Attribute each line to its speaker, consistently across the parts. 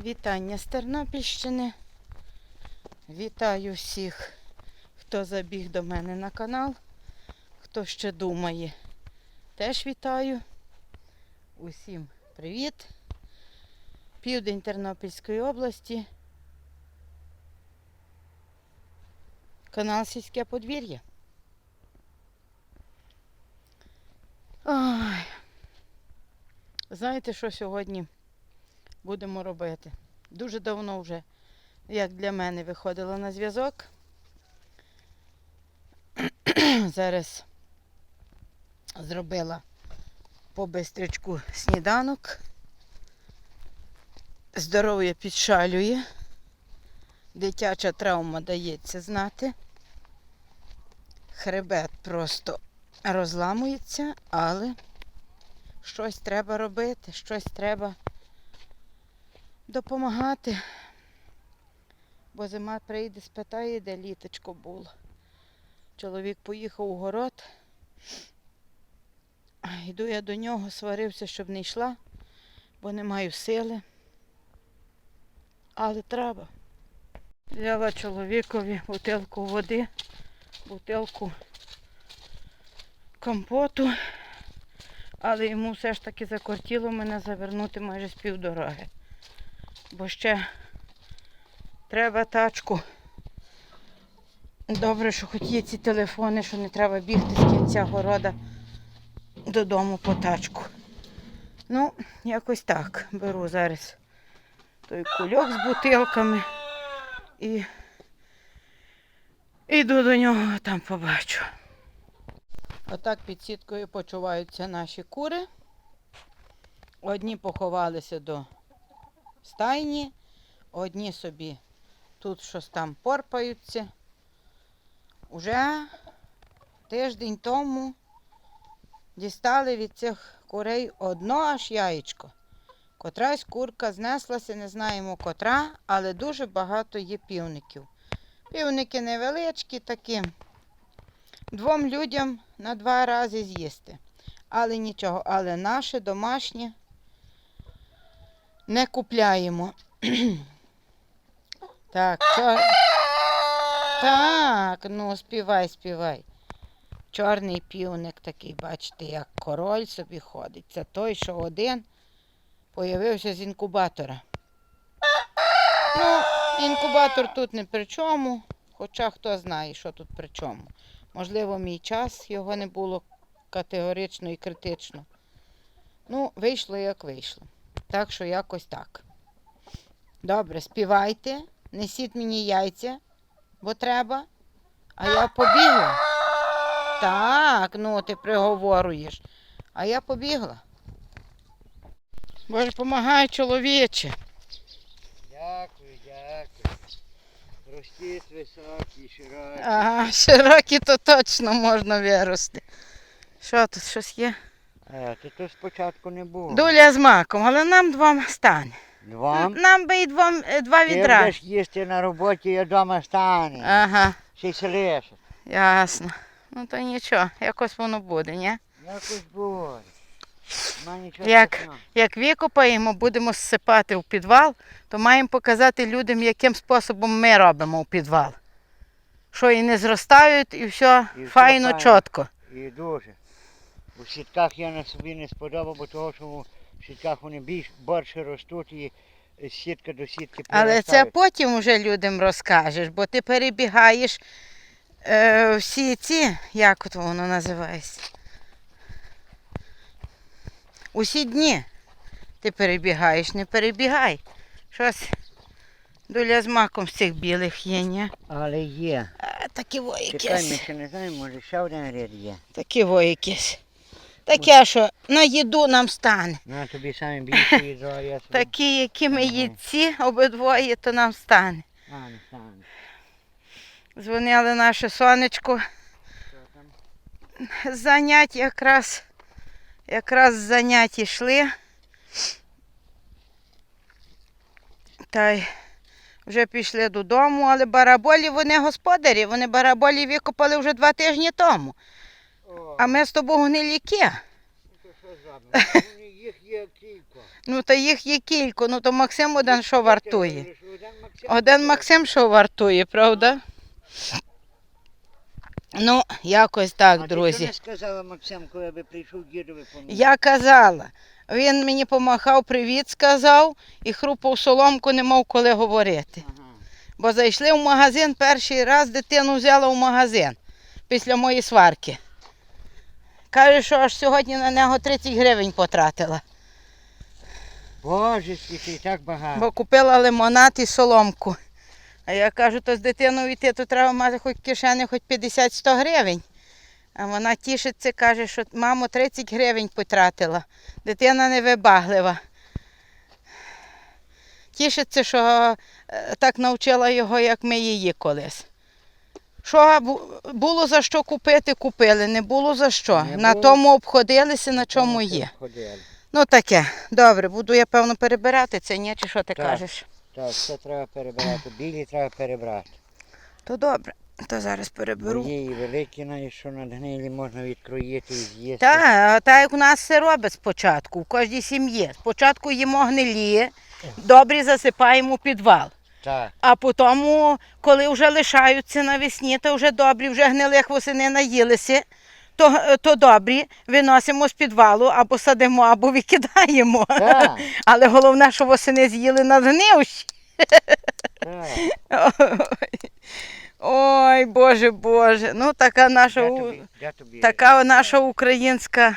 Speaker 1: Вітання з Тернопільщини. Вітаю всіх, хто забіг до мене на канал, хто ще думає. Теж вітаю. Усім привіт. Південь Тернопільської області. Канал Сільське подвір'я. Ой. Знаєте, що сьогодні будемо робити? Дуже давно вже, як для мене, виходила на зв'язок. Зараз зробила по бистрячку сніданок. Здоров'я підшалює. Дитяча травма дається знати. Хребет просто розламується, але щось треба робити, щось треба допомагати. Бо зима прийде, спитає, де літочко було. Чоловік поїхав у город. Йду я до нього, сварився, щоб не йшла, бо не маю сили. Але треба. Взяла чоловікові бутилку води, бутилку компоту, але йому все ж таки закортіло мене завернути майже з півдороги. Бо ще треба тачку. Добре, що хоч є ці телефони, що не треба бігти з кінця города додому по тачку. Ну, якось так. Беру зараз той кульок з бутилками і йду до нього, там побачу. Отак під сіткою почуваються наші кури. Одні поховалися до стайні, одні собі тут щось там порпаються. Уже тиждень тому дістали від цих курей одно аж яєчко. Котрась курка знеслася, не знаємо котра, але дуже багато є півників. Півники невеличкі такі. Двом людям на два рази з'їсти. Але нічого, але наше домашнє не купляємо. так, чор... так, ну співай, співай. Чорний півник такий, бачите, як король собі ходить. Це той, що один появився з інкубатора. Ну, інкубатор тут не при чому, хоча хто знає, що тут при чому. Можливо, мій час його не було категорично і критично. Ну, вийшло як вийшло. Так що якось так. Добре, співайте, несіть мені яйця, бо треба. А я побігла. Так, ну ти приговорюєш. А я побігла. Боже, помагай, чоловіче.
Speaker 2: Дякую, дякую. Ростіть високі, широкі.
Speaker 1: Ага, широкі то точно можна вирости. Що тут щось є?
Speaker 2: Е, то то спочатку не було.
Speaker 1: Доля з маком, але нам двом стане.
Speaker 2: Вам?
Speaker 1: Нам би і двом, е, два
Speaker 2: Ти
Speaker 1: відра.
Speaker 2: будеш їсти на роботі, я вдома стане.
Speaker 1: Ага,
Speaker 2: й селиш.
Speaker 1: ясно. Ну то нічого, якось воно буде, ні?
Speaker 2: Якось буде. Нічого
Speaker 1: Як?
Speaker 2: страшного.
Speaker 1: Як викопаємо, будемо зсипати в підвал, то маємо показати людям, яким способом ми робимо в підвал. Що і не зростають, і все
Speaker 2: І все
Speaker 1: файно,
Speaker 2: файно.
Speaker 1: чітко.
Speaker 2: І дуже. У сітках я на собі не сподобав, бо того, що в сітках вони більш більше ростуть і е, сітка до сітки
Speaker 1: Але це потім вже людям розкажеш, бо ти перебігаєш е, всі ці, як от воно називається? Усі дні ти перебігаєш, не перебігай. Щось доля з маком з цих білих є, ні?
Speaker 2: Але є.
Speaker 1: А, такі во
Speaker 2: Чекай, ми ще не знаємо, може ще один ряд є.
Speaker 1: Такі во. Таке, що на їду нам стане.
Speaker 2: На тобі самі більше відро, а я собі.
Speaker 1: Такі, які ми їдці, обидвоє, то нам стане.
Speaker 2: А, не стане.
Speaker 1: Дзвонили наше сонечко. Занять якраз, якраз занять йшли. Та й вже пішли додому, але бараболі вони господарі, вони бараболі викопали вже два тижні тому. А ми з тобою
Speaker 2: то зробимо? Вони їх є кілька.
Speaker 1: Ну, та їх є кілька, ну то Максим один що вартує.
Speaker 2: Один Максим.
Speaker 1: Що вартує, правда? Ну, якось
Speaker 2: А
Speaker 1: так,
Speaker 2: ти
Speaker 1: друзі.
Speaker 2: що не сказала Максим, коли би прийшов дідові поміг?
Speaker 1: Я казала, він мені помахав, привіт сказав і хрупав соломку, не мав коли говорити.
Speaker 2: Ага.
Speaker 1: Бо зайшли в магазин перший раз, дитину взяла в магазин після моєї сварки. Каже, що аж сьогодні на нього 30 гривень потратила.
Speaker 2: Боже, скільки так багато.
Speaker 1: Бо купила лимонад і соломку. А я кажу, то з дитиною йти, то треба мати хоч кишені хоч 50-100 гривень. А вона тішиться, каже, що мамо 30 гривень потратила. Дитина невибаглива. Тішиться, що е, так навчила його, як ми її колись. Що було за що купити, купили, не було за що.
Speaker 2: Не
Speaker 1: на
Speaker 2: було.
Speaker 1: тому обходилися, на чому є. Ну таке, добре, буду я певно перебирати це, ні, чи що ти
Speaker 2: Так.
Speaker 1: кажеш?
Speaker 2: Так, все треба перебирати. Білі треба перебрати.
Speaker 1: То добре, то зараз переберу.
Speaker 2: Є і великі, навіть що надгнилі можна відкроїти і з'їсти.
Speaker 1: Так, так як у нас все робить спочатку, в кожній сім'ї. Спочатку їмо гнилі, добрі засипаємо підвал.
Speaker 2: Так.
Speaker 1: А потім, коли вже лишаються навесні, то вже добрі, вже гнилих восени наїлися, то, то добрі виносимо з підвалу або садимо, або викидаємо.
Speaker 2: Так.
Speaker 1: Але головне, що восени з'їли надгнивші.
Speaker 2: Так.
Speaker 1: Ой. Боже, Боже. Ну, така наша, у-
Speaker 2: тобі? Де тобі?
Speaker 1: така наша українська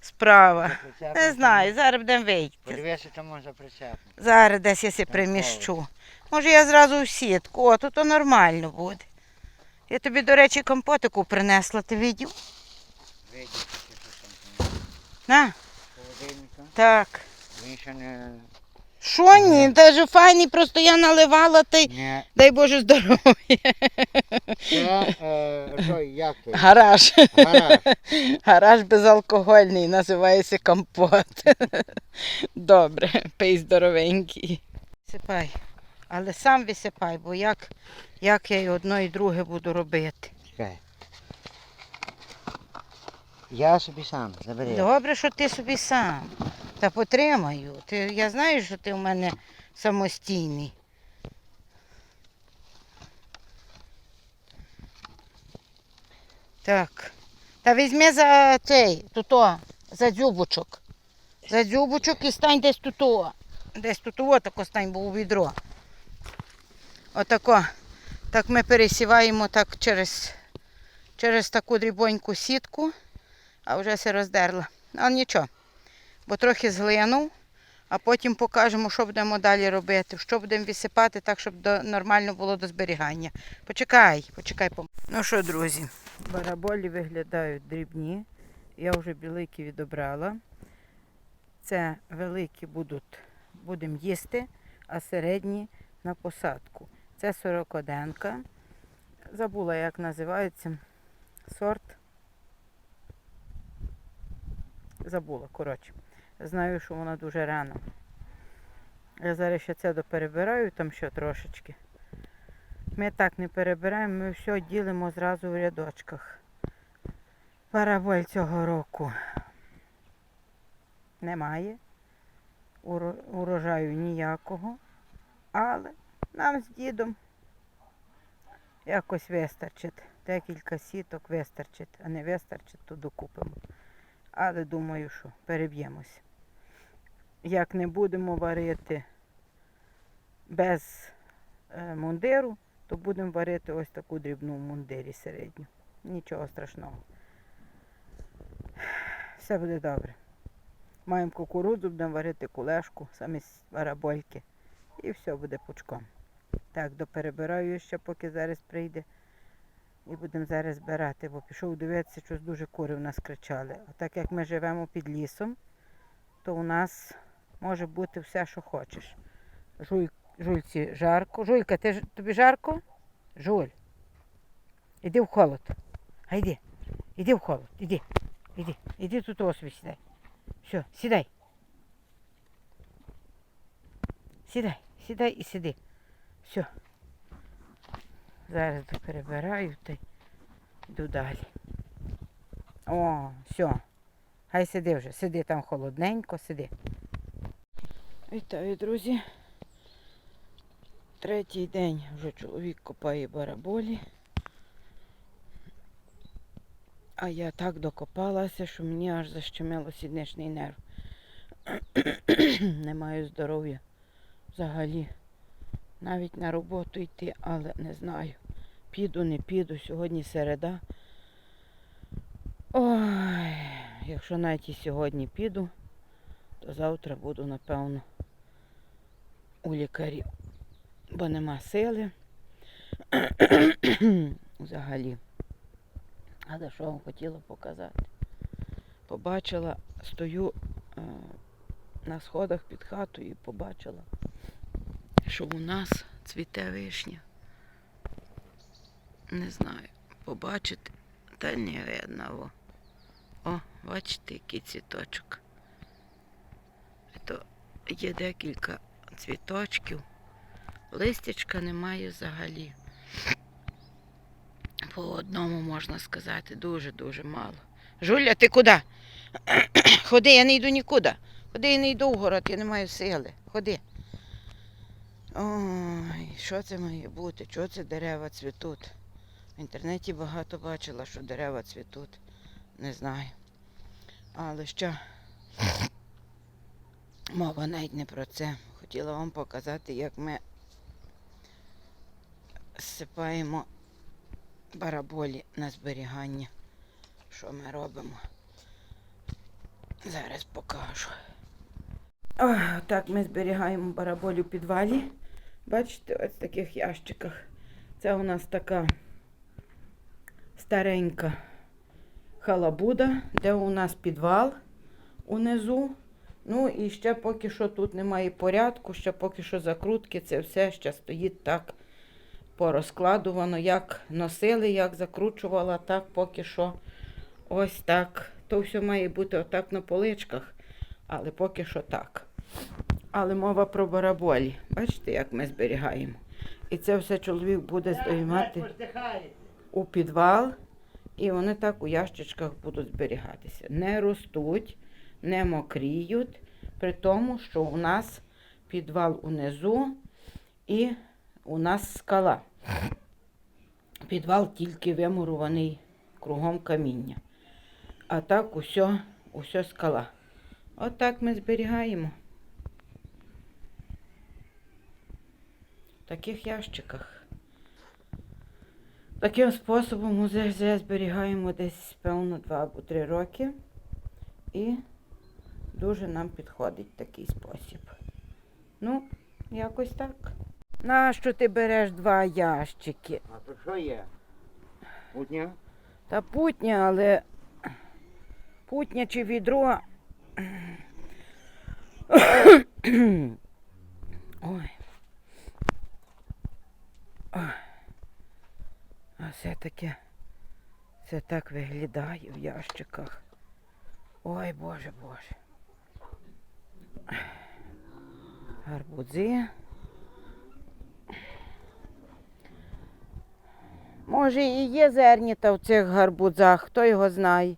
Speaker 1: справа. Не знаю, зараз будемо вийти.
Speaker 2: Подивися тому за прицепом.
Speaker 1: Зараз десь я
Speaker 2: себе
Speaker 1: приміщу. Може, я зразу в сітку, о, то, то нормально буде. Я тобі, до речі, компотику принесла, ти видів?
Speaker 2: Видиш, що там
Speaker 1: На,
Speaker 2: холодильника.
Speaker 1: так.
Speaker 2: Він ще не...
Speaker 1: Що ні, та ж файний, просто я наливала, та й
Speaker 2: Не.
Speaker 1: дай Боже здоров'я.
Speaker 2: Це, е, той, як той?
Speaker 1: Гараж.
Speaker 2: Гараж.
Speaker 1: Гараж безалкогольний, називається компот. Добре, пий здоровенький. Висипай. Але сам висипай, бо як, як я і одно, і друге буду робити.
Speaker 2: Чекай. Я собі сам забери.
Speaker 1: Добре, що ти собі сам. Та потримаю. Ти, я знаю, що ти в мене самостійний. Так. Та візьми за цей, туто, за дзюбочок. За дзюбочок і стань десь туто. Десь туто тако стань, бо у відро. Отако. Так ми пересіваємо так через, через таку дрібоньку сітку а вже се роздерла. Але нічого, бо трохи зглинув, а потім покажемо, що будемо далі робити, що будемо висипати так, щоб до, нормально було до зберігання. Почекай, почекай. пом- Ну що, друзі, бараболі виглядають дрібні. Я вже білики відобрала. Це великі будуть, будемо їсти, а середні на посадку. Це сорокоденка. Забула, як називається сорт забула, коротше. Знаю, що вона дуже рано. Я зараз ще це доперебираю, там ще трошечки. Ми так не перебираємо, ми все ділимо зразу в рядочках. Параболь цього року немає. Урожаю ніякого. Але нам з дідом якось вистачить. Декілька сіток вистачить, а не вистачить, то докупимо. Але думаю, що переб'ємось. Як не будемо варити без е, мундиру, то будемо варити ось таку дрібну мундирі середню. Нічого страшного. Все буде добре. Маємо кукурудзу, будемо варити кулешку, самі барабольки. І все буде пучком. Так, доперебираю ще, поки зараз прийде. І будемо зараз збирати, бо пішов дивитися, щось дуже кури в нас кричали. А так як ми живемо під лісом, то у нас може бути все, що хочеш. Жуй, жульці жарко. Жулька, ти, тобі жарко? Жуль. Іди в холод. Гайди. Іди в холод. Іди. Іди. Іди тут собі сідай. Все, сідай. Сідай, сідай і сиди. Все. Зараз перебираю та йду далі. О, все. Хай сиди вже. Сиди там холодненько, сиди. Вітаю, друзі. Третій день вже чоловік копає бараболі. А я так докопалася, що мені аж защемило сідничний нерв. Не маю здоров'я взагалі. Навіть на роботу йти, але не знаю. Піду, не піду. Сьогодні середа. Ой, якщо навіть і сьогодні піду, то завтра буду, напевно, у лікарів, бо нема сили взагалі. Але що вам хотіла показати? Побачила, стою е, на сходах під хатою і побачила, що у нас цвіте вишня. Не знаю, побачити, та не видно. Во. О, бачите, який цвіточок. То є декілька цвіточків. Листячка немає взагалі. По одному можна сказати, дуже-дуже мало. Жуля, ти куди? Ходи, я не йду нікуди. Ходи, я не йду в город, я не маю сили. Ходи. Ой, що це має бути? Чого це дерева цвітуть? В інтернеті багато бачила, що дерева цвітуть. Не знаю. Але що? Мова навіть не про це. Хотіла вам показати, як ми зсипаємо бараболі на зберігання. Що ми робимо? Зараз покажу. О, так ми зберігаємо бараболі у підвалі. Бачите, ось в таких ящиках. Це у нас така старенька халабуда, де у нас підвал унизу. Ну і ще поки що тут немає порядку, ще поки що закрутки, це все ще стоїть так порозкладувано, як носили, як закручувала, так поки що ось так. То все має бути отак на поличках, але поки що так. Але мова про бараболі. Бачите, як ми зберігаємо. І це все чоловік буде здоймати у підвал, і вони так у ящичках будуть зберігатися. Не ростуть, не мокріють, при тому, що у нас підвал унизу і у нас скала. Підвал тільки вимурований кругом каміння. А так усе, усе скала. Отак ми зберігаємо. В таких ящиках. Таким способом музей зберігаємо десь, певно, 2 або 3 роки. І дуже нам підходить такий спосіб. Ну, якось так. Нащо ти береш два ящики?
Speaker 2: А то що є? Путня?
Speaker 1: Та путня, але путня чи відро. Ой. А все таки це так виглядає в ящиках. Ой, Боже, Боже. Гарбузи. Може і є зерніта в цих гарбузах, хто його знає.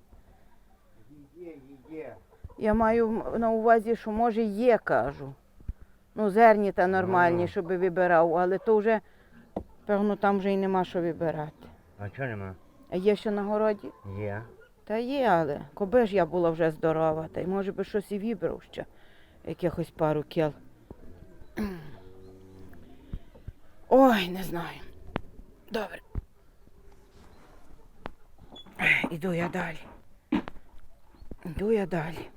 Speaker 2: Є, є.
Speaker 1: Я маю на увазі, що може є, кажу. Ну, зерніта нормальні, щоб вибирав, але то вже, певно, там вже й нема що вибирати.
Speaker 2: А чого нема?
Speaker 1: А є ще на городі?
Speaker 2: Є.
Speaker 1: Та є, але коби ж я була вже здорова, та й може би щось і вибрав ще, якихось пару кіл. Ой, не знаю. Добре. Іду я далі. Іду я далі.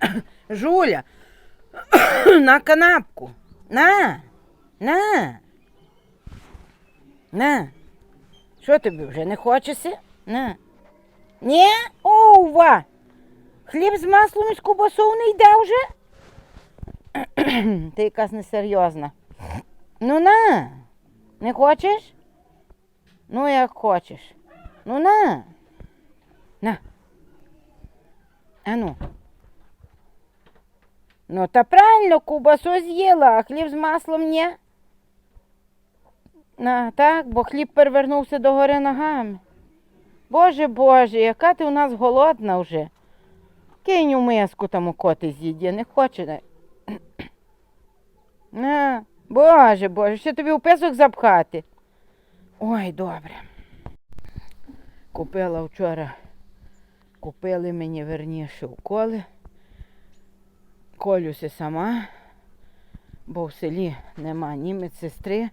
Speaker 1: Жуля, на канапку. На, на. На. Що тобі вже не хочеться? На. Ні? Ова. Хліб з маслом і з кубасою не йде вже? Ти якась несерйозна. Ну на. Не хочеш? Ну, як хочеш. Ну на. На. А ну. Ну, та правильно, кубасу з'їла, а хліб з маслом ні. На, так, бо хліб перевернувся догори ногами. Боже Боже, яка ти у нас голодна вже. Кинь у миску там у коти з'їдє, не хоче. Не. Боже, боже, ще тобі у песок запхати. Ой, добре. Купила вчора, купили мені верніше уколи. Колюся сама, бо в селі нема ні медсестри,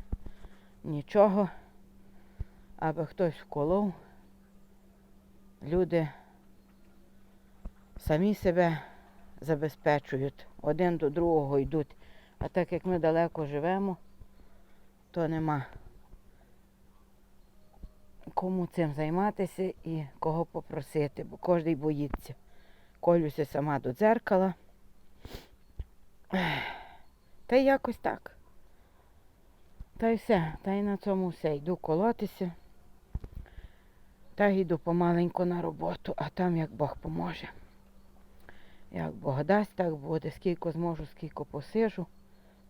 Speaker 1: нічого, аби хтось вколов. Люди самі себе забезпечують, один до другого йдуть. А так як ми далеко живемо, то нема кому цим займатися і кого попросити, бо кожен боїться. Колюся сама до дзеркала. Та й якось так. Та й все, та й на цьому все. Йду колотися. Та йду помаленьку на роботу, а там як Бог поможе. Як Бог дасть, так буде. Скільки зможу, скільки посижу,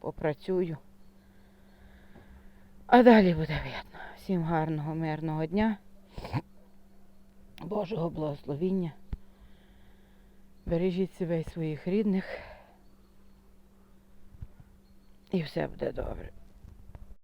Speaker 1: попрацюю. А далі буде видно. Всім гарного, мирного дня. Божого благословіння. Бережіть себе і своїх рідних. І все буде добре.